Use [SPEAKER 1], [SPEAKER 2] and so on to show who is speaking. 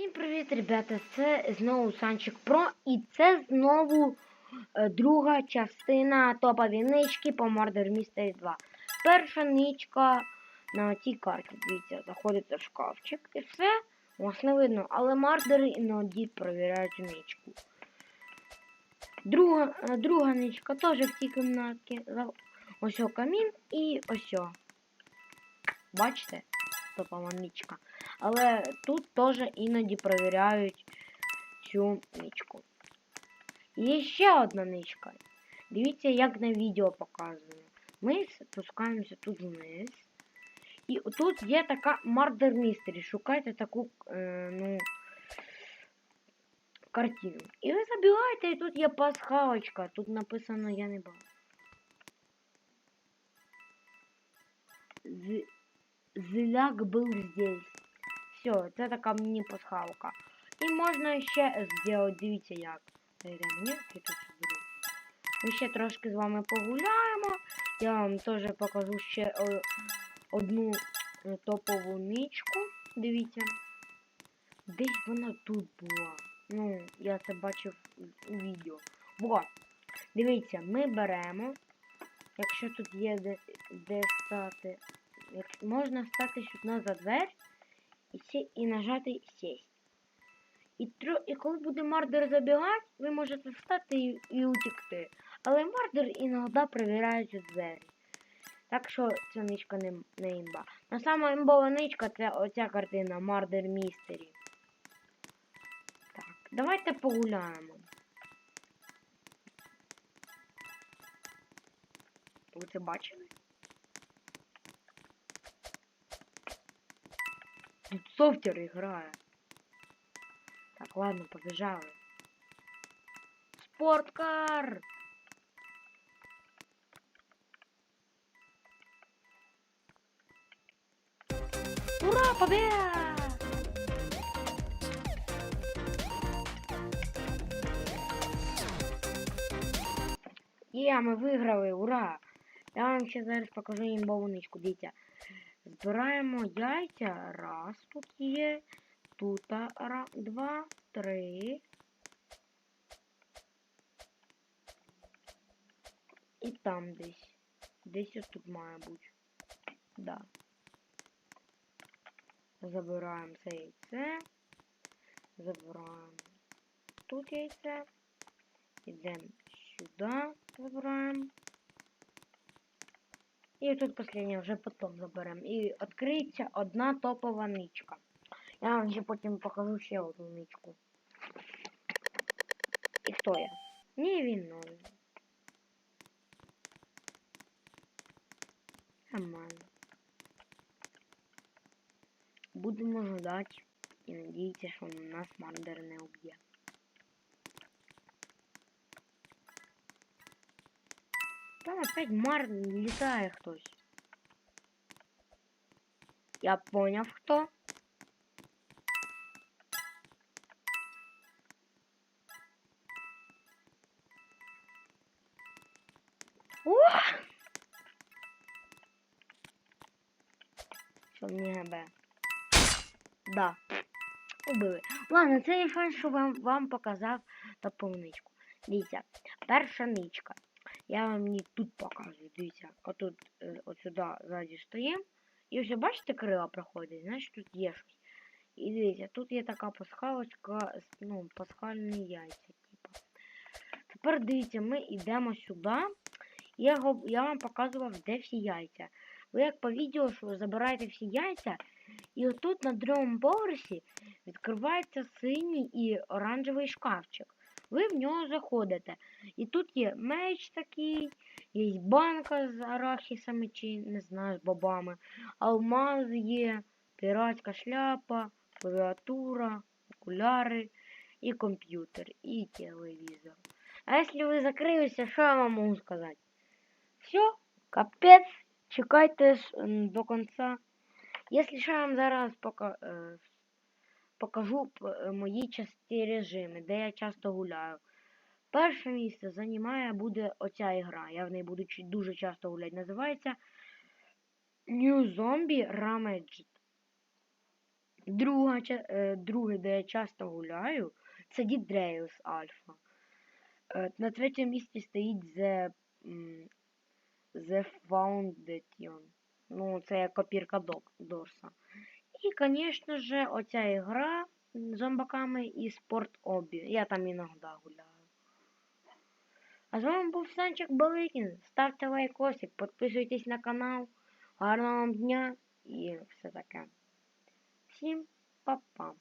[SPEAKER 1] Всім привіт, ребята! Це знову Санчик Про і це знову е, друга частина топові нички по Murder Mystery 2. Перша ничка на цій карті. Дивіться, заходите в шкафчик і все. Вас не видно, але мардери іноді провіряють ничку. Друга, е, друга ничка теж в цій кімнаті. Ось о камін і ось. Бачите? Топова ничка. Але тут теж іноді перевіряють цю ничку. Є ще одна ничка. Дивіться, як на відео показано. Ми спускаємося тут вниз. І тут є така Murder Mystery. Шукайте таку е, ну, картину. І ви забігаєте, і тут є пасхалочка. Тут написано я не бачу. Зляк був здесь. Все, це така мені пасхалка. І можна ще зробити, дивіться як. Зайдемо тут заберу. Ми ще трошки з вами погуляємо. Я вам теж покажу ще е, одну е, топову ничку. Дивіться. Десь вона тут була. Ну, я це бачив у відео. Во! Дивіться, ми беремо. Якщо тут є де, де стати. Можна стати сюди за двері і, сі, і нажати сесть. І, тро, і коли буде мардер забігати, ви можете встати і, і утікти. Але мардер іноді перевіряють двері. Так що ця ничка не, не імба. На сама імбова ничка це оця картина Мардер Містері. Так, давайте погуляємо. Ви це бачили? Тут софтер грає. Так, ладно, побежали. Спорткар! Ура, победа! Є, ми виграли, ура! Я вам ще зараз покажу імбову ничку, дивіться. Збираємо яйця. Раз тут є. Тут два, три. І там десь. Десь ось тут має бути. Да. Забираємо це яйце. Забираємо тут яйце. Йдемо сюди. Забираємо. І тут последнє вже потім заберемо. І відкриється одна топова ничка. Я вам ще потім покажу ще одну ничку. І хто я? Ні, він новий. Нормально. Будемо ждать і надіятися, що нас мардер не уб'є. Там опять мар літає хтось. Я поняв хто. О! Що мені гебе? Да. Убили. Ладно, це є шанс, що вам, вам показав топовничку. Дивіться, перша ничка. Я вам не тут показую. Дивіться, отут, е, от сюди ззаді стоїмо. І ось бачите, крила проходять, значить тут є щось. І дивіться, тут є така пасхалочка, ну, пасхальні яйця, типу. Тепер дивіться, ми йдемо сюди. Я, я вам показував, де всі яйця. Ви як по відео, що забираєте всі яйця, і отут на другому поверсі відкривається синій і оранжевий шкафчик. Ви в нього заходите. І тут є меч такий, є банка з арахісами чи не знаю, з бобами, алмаз є, піратська шляпа, клавіатура, окуляри і комп'ютер, і телевізор. А якщо ви закрилися, що я вам можу сказати? Все, капець, чекайте до кінця. Якщо що я вам зараз пока, е, покажу е, мої часті режими, де я часто гуляю. Перше місце займає буде оця ігра. Я в неї буду дуже часто гуляти. Називається New Zombie Ramaged. Друга, е, друге, де я часто гуляю, це Дідреус Альфа. Е, на третьому місці стоїть The, The Foundation. Ну, це копірка Дорса. І, звісно ж, оця ігра з зомбаками і спорт обі. Я там іноді гуляю. А з вами був Санчик Баликін. Ставте лайкосик, підписуйтесь на канал. Гарного вам дня і все таке. Всім па-па.